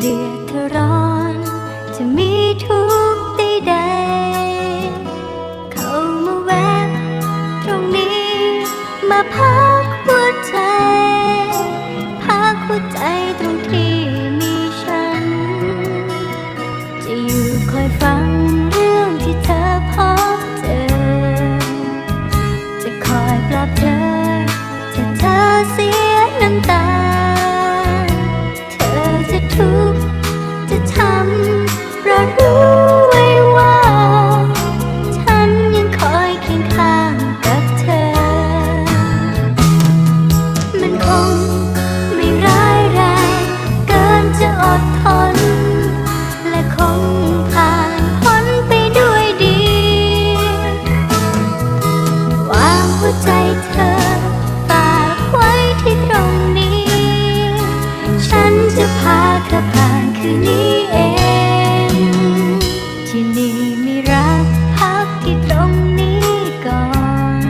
เดือดร้อน จะมีทุกใดใดเข้ามาแวบตรงนี้มาพักหัวใจ พักหัวใจตรงที่มีฉัน จะอยู่คอยฟังเรื่องที่เธอพบเจอ จะคอยปลอบเธอถ้าเธอเสีย ถ้าผ่านคืนนี้เอง ที่นี่มีรักพักที่ตรงนี้ก่อน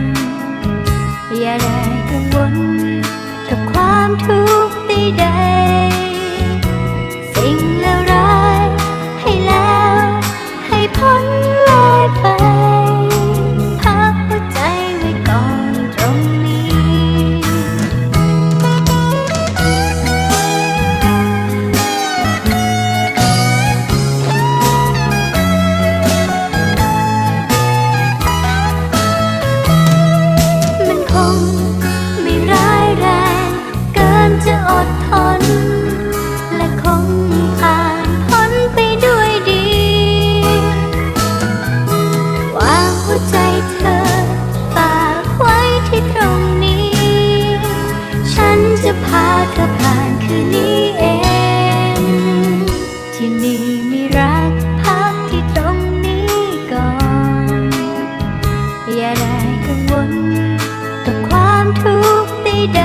อย่าได้กังวลกับความทุกข์ใด พาเธอผ่านคืนนี้เอง ที่นี่มีรักพักที่ตรงนี้ก่อน อย่าได้กังวลกับความทุกข์ใด